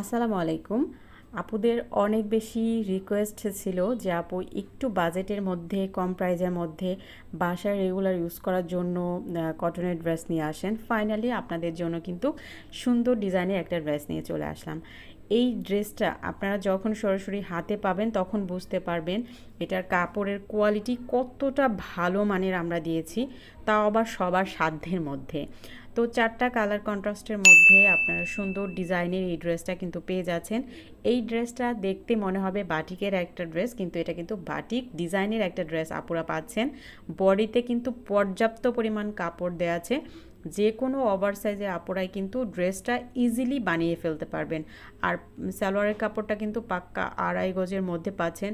আসসালামু আলাইকুম। আপুদের অনেক বেশি রিকোয়েস্ট ছিল যে আপু একটু বাজেটের মধ্যে, কম প্রাইজের মধ্যে বাসায় রেগুলার ইউজ করার জন্য কটনের ড্রেস নিয়ে আসেন। ফাইনালি আপনাদের জন্য কিন্তু সুন্দর ডিজাইনের একটা ড্রেস নিয়ে চলে আসলাম। এই ড্রেসটা আপনারা যখন সরাসরি হাতে পাবেন, তখন বুঝতে পারবেন এটার কাপড়ের কোয়ালিটি কতটা ভালো মানের আমরা দিয়েছি তাও আবার সবার সাধ্যের মধ্যে। তো চারটা কালার কন্ট্রাস্টের মধ্যে আপনারা সুন্দর ডিজাইনের এই ড্রেসটা কিন্তু পেয়ে যাচ্ছেন। এই ড্রেসটা দেখতে মনে হবে বাটিকের একটা ড্রেস, কিন্তু এটা কিন্তু বাটিক ডিজাইনের একটা ড্রেস, আপুরা পাচ্ছেন। বডিতে কিন্তু পর্যাপ্ত পরিমাণ কাপড় দেওয়া আছে। যে কোনো ওভার সাইজের আপড়ায় কিন্তু ড্রেসটা ইজিলি বানিয়ে ফেলতে পারবেন। আর সালোয়ারের কাপড়টা কিন্তু পাক্কা আড়াই গজের মধ্যে পাচ্ছেন।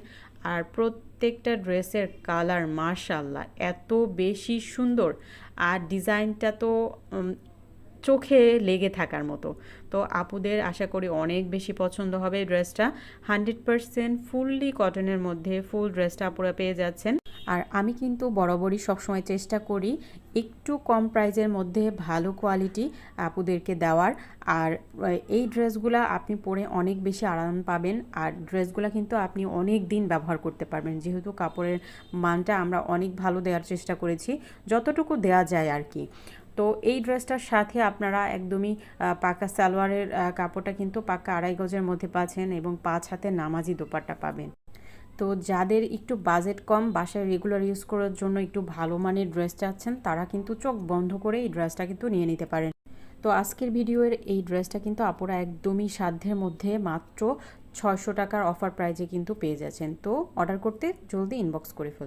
আর প্রত্যেকটা ড্রেসের কালার মার্শাল্লাহ এত বেশি সুন্দর। আর ডিজাইনটা তো চোখে লেগে থাকার মতো। তো আপুদের আশা করি অনেক বেশি পছন্দ হবে ড্রেসটা। হান্ড্রেড পারসেন্ট ফুললি কটনের মধ্যে ফুল ড্রেসটা আপুরা পেয়ে যাচ্ছেন। আর আমি কিন্তু বরাবরই সবসময় চেষ্টা করি একটু কম প্রাইজের মধ্যে ভালো কোয়ালিটি আপুদেরকে দেওয়ার। আর এই ড্রেসগুলো আপনি পরে অনেক বেশি আরাম পাবেন। আর ড্রেসগুলো কিন্তু আপনি অনেক দিন ব্যবহার করতে পারবেন। যেহেতু কাপড়ের মানটা আমরা অনেক ভালো দেওয়ার চেষ্টা করেছি। যতটুকু দেওয়া যায় আর কি। তো এই ড্রেসটার সাথে আপনারা একদমই পাকা সালোয়ারের কাপড়টা কিন্তু পাকা আড়াই গজের মধ্যে পাচ্ছেন এবং পাঁচ হাতে নামাজি দোপাট্টা পাবেন। তো যাদের একটু বাজেট কম, বাসায় রেগুলার ইউজ করার জন্য একটু ভালো মানের ড্রেস চাচ্ছেন, তারা কিন্তু চোখ বন্ধ করে এই ড্রেসটা কিন্তু নিয়ে নিতে পারেন। তো আজকের ভিডিওর এই ড্রেসটা কিন্তু আপুরা একদমই সাধ্যের মধ্যে মাত্র ছয়শো টাকার অফার প্রাইজে কিন্তু পেয়ে যাচ্ছেন। তো অর্ডার করতে জলদি ইনবক্স করে ফেলুন।